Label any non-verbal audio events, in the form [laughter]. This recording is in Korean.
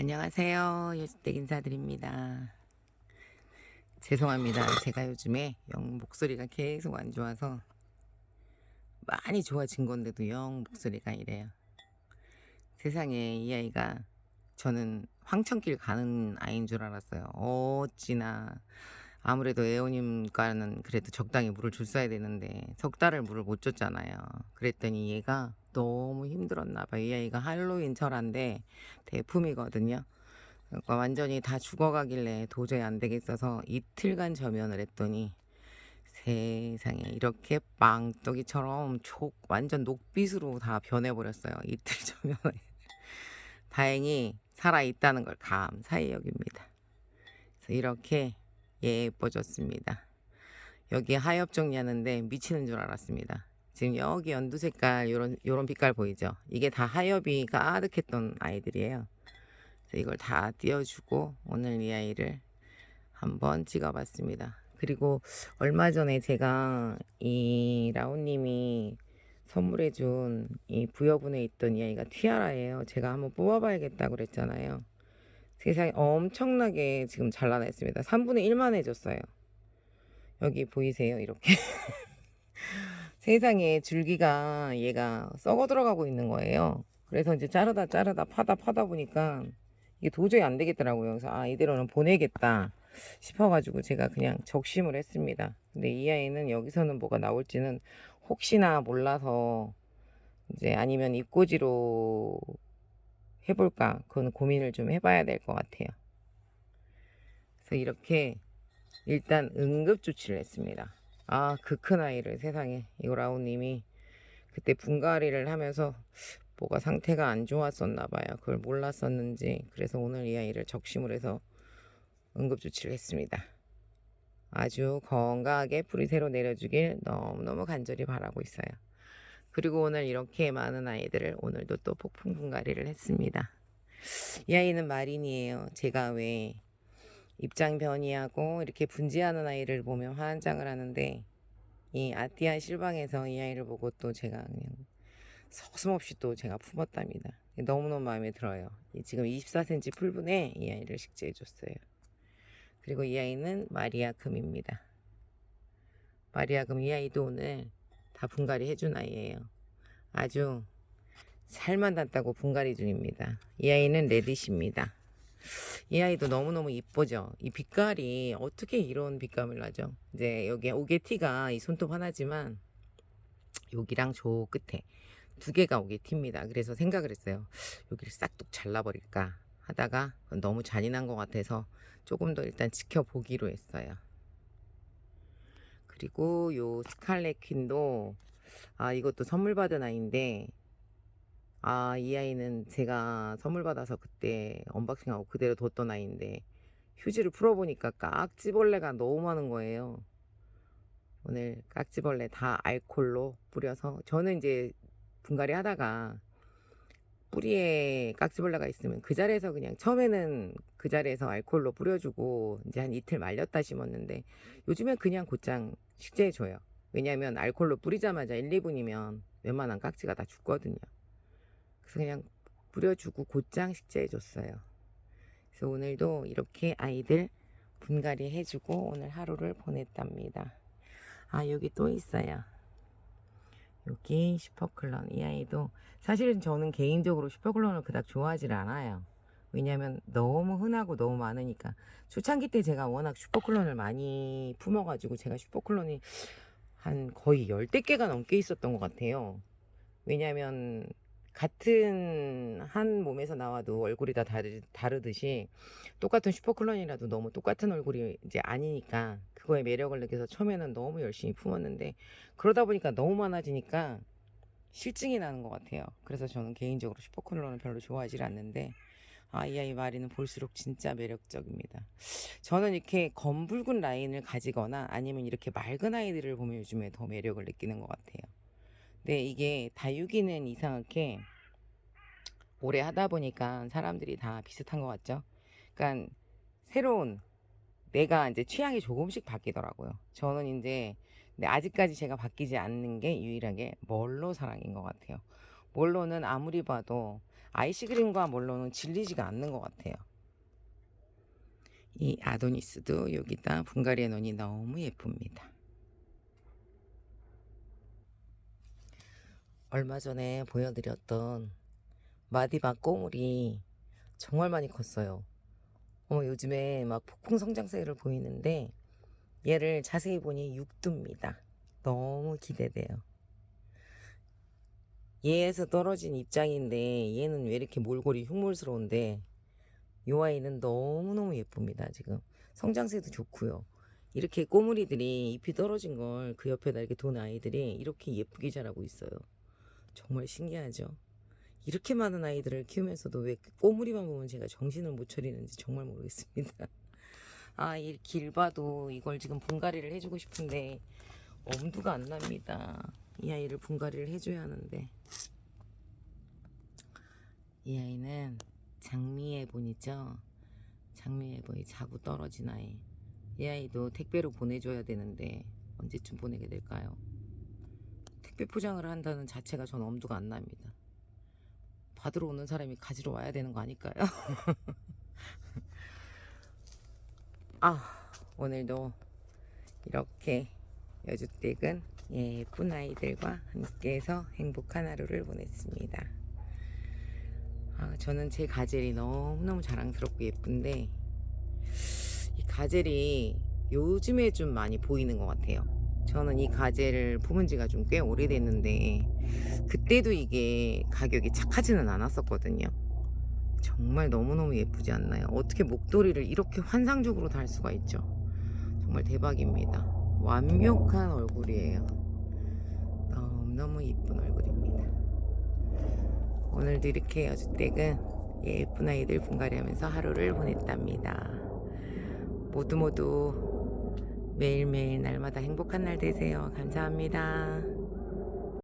안녕하세요. 요즘댁 인사드립니다. 죄송합니다. 제가 요즘에 영 목소리가 계속 안 좋아서 많이 좋아진 건데도 영 목소리가 이래요. 세상에 이 아이가 저는 황천길 가는 아이인 줄 알았어요. 어찌나 아무래도 애호님과는 그래도 적당히 물을 줬어야 되는데 석 달을 물을 못 줬잖아요. 그랬더니 얘가 너무 힘들었나 봐요. 이 아이가 할로윈 철한데 대품이거든요. 그러니까 완전히 다 죽어가길래 도저히 안 되겠어서 이틀간 저면을 했더니 세상에 이렇게 빵떡이처럼 촉 완전 녹빛으로 다 변해버렸어요. 이틀 저면에. [laughs] 다행히 살아 있다는 걸 감사히 여깁니다. 그래서 이렇게 예뻐졌습니다. 여기 하엽 정리하는데 미치는 줄 알았습니다. 지금 여기 연두 색깔 요런 요런 빛깔 보이죠? 이게 다 하엽이 가득했던 아이들이에요. 그래서 이걸 다 띄워주고 오늘 이 아이를 한번 찍어봤습니다. 그리고 얼마 전에 제가 이 라온님이 선물해준 이 부여분에 있던 이 아이가 티아라예요. 제가 한번 뽑아봐야겠다고 그랬잖아요. 세상에 엄청나게 지금 잘라냈습니다. 3분의 1만 해줬어요. 여기 보이세요? 이렇게. [laughs] 세상에 줄기가 얘가 썩어 들어가고 있는 거예요. 그래서 이제 자르다 자르다 파다 파다 보니까 이게 도저히 안 되겠더라고요. 그래서 아 이대로는 보내겠다 싶어가지고 제가 그냥 적심을 했습니다. 근데 이 아이는 여기서는 뭐가 나올지는 혹시나 몰라서 이제 아니면 입꼬지로 해볼까 그건 고민을 좀 해봐야 될 것 같아요. 그래서 이렇게 일단 응급 조치를 했습니다. 아, 그 큰 아이를 세상에 이거 라온님이 그때 분갈이를 하면서 뭐가 상태가 안 좋았었나 봐요. 그걸 몰랐었는지 그래서 오늘 이 아이를 적심을 해서 응급 조치를 했습니다. 아주 건강하게 뿌리 새로 내려주길 너무너무 간절히 바라고 있어요. 그리고 오늘 이렇게 많은 아이들을 오늘도 또 폭풍 분갈이를 했습니다. 이 아이는 마린이에요. 제가 왜 입장 변이하고 이렇게 분지하는 아이를 보면 환장을 하는데 이 아띠아 실방에서 이 아이를 보고 또 제가 그냥 서슴없이 또 제가 품었답니다. 너무너무 마음에 들어요. 이 지금 24cm 풀분에 이 아이를 식재해 줬어요. 그리고 이 아이는 마리아 금입니다. 마리아 금 이 아이도 오늘 다 분갈이 해준 아이예요. 아주 살만 났다고 분갈이 중입니다. 이 아이는 레디시입니다. 이 아이도 너무너무 이쁘죠? 이 빛깔이 어떻게 이런 빛감을 나죠? 이제 여기 오게티가 이 손톱 하나지만 여기랑 저 끝에 두 개가 오게티입니다. 그래서 생각을 했어요. 여기를 싹둑 잘라버릴까 하다가 너무 잔인한 것 같아서 조금 더 일단 지켜보기로 했어요. 그리고 요 스칼렛 퀸도 아 이것도 선물 받은 아이인데 아 이 아이는 제가 선물 받아서 그때 언박싱하고 그대로 뒀던 아이인데 휴지를 풀어보니까 깍지벌레가 너무 많은 거예요. 오늘 깍지벌레 다 알콜로 뿌려서 저는 이제 분갈이 하다가 뿌리에 깍지벌레가 있으면 그 자리에서 그냥 처음에는 그 자리에서 알콜로 뿌려주고 이제 한 이틀 말렸다 심었는데 요즘엔 그냥 곧장 식재해줘요. 왜냐하면 알콜로 뿌리자마자 1, 2분이면 웬만한 깍지가 다 죽거든요. 그래서 그냥 뿌려주고 곧장 식재해줬어요. 그래서 오늘도 이렇게 아이들 분갈이 해주고 오늘 하루를 보냈답니다. 아 여기 또 있어요. 여기 슈퍼클론 이 아이도 사실은 저는 개인적으로 슈퍼클론을 그닥 좋아하지 않아요. 왜냐하면 너무 흔하고 너무 많으니까 초창기 때 제가 워낙 슈퍼클론을 많이 품어가지고 제가 슈퍼클론이 한 거의 열대 개가 넘게 있었던 것 같아요. 왜냐하면 같은 한 몸에서 나와도 얼굴이 다 다르, 다르듯이 똑같은 슈퍼클론이라도 너무 똑같은 얼굴이 이제 아니니까 그거에 매력을 느껴서 처음에는 너무 열심히 품었는데 그러다 보니까 너무 많아지니까 실증이 나는 것 같아요. 그래서 저는 개인적으로 슈퍼클론을 별로 좋아하지 않는데 아, 이 아이 마리는 볼수록 진짜 매력적입니다. 저는 이렇게 검붉은 라인을 가지거나 아니면 이렇게 맑은 아이들을 보면 요즘에 더 매력을 느끼는 것 같아요. 근데 이게 다육이는 이상하게 오래 하다 보니까 사람들이 다 비슷한 것 같죠? 그러니까 새로운 내가 이제 취향이 조금씩 바뀌더라고요. 저는 이제 근데 아직까지 제가 바뀌지 않는 게 유일하게 멀로 사랑인 것 같아요. 멀로는 아무리 봐도 아이시그림과 몰로는 질리지가 않는 것 같아요. 이 아도니스도 여기다 분갈이 해 놓으니 너무 예쁩니다. 얼마 전에 보여드렸던 마디바 꼬물이 정말 많이 컸어요. 어머, 요즘에 막 폭풍 성장세를 보이는데 얘를 자세히 보니 육두입니다. 너무 기대돼요. 얘에서 떨어진 입장인데 얘는 왜 이렇게 몰골이 흉물스러운데 이 아이는 너무너무 예쁩니다. 지금 성장세도 좋고요. 이렇게 꼬물이들이 잎이 떨어진 걸 그 옆에다 이렇게 둔 아이들이 이렇게 예쁘게 자라고 있어요. 정말 신기하죠. 이렇게 많은 아이들을 키우면서도 왜 꼬물이만 보면 제가 정신을 못 차리는지 정말 모르겠습니다. [laughs] 아, 이 길 봐도 이걸 지금 분갈이를 해주고 싶은데 엄두가 안 납니다. 이 아이를 분갈이를 해줘야 하는데 이 아이는 장미애본이죠. 장미애본이 자고 떨어진 아이. 이 아이도 택배로 보내줘야 되는데 언제쯤 보내게 될까요? 택배 포장을 한다는 자체가 전 엄두가 안 납니다. 받으러 오는 사람이 가지러 와야 되는 거 아닐까요? [laughs] 아, 오늘도 이렇게 여주댁은 예쁜 아이들과 함께해서 행복한 하루를 보냈습니다. 아, 저는 제 가젤이 너무너무 자랑스럽고 예쁜데 이 가젤이 요즘에 좀 많이 보이는 것 같아요. 저는 이 가젤을 품은 지가 좀 꽤 오래됐는데 그때도 이게 가격이 착하지는 않았었거든요. 정말 너무너무 예쁘지 않나요? 어떻게 목도리를 이렇게 환상적으로 달 수가 있죠? 정말 대박입니다. 완벽한 얼굴이에요. 너무너무 이쁜 얼굴입니다. 오늘도 이렇게 여주댁은 예쁜 아이들 분갈이하면서 하루를 보냈답니다. 모두 모두 매일매일 날마다 행복한 날 되세요. 감사합니다.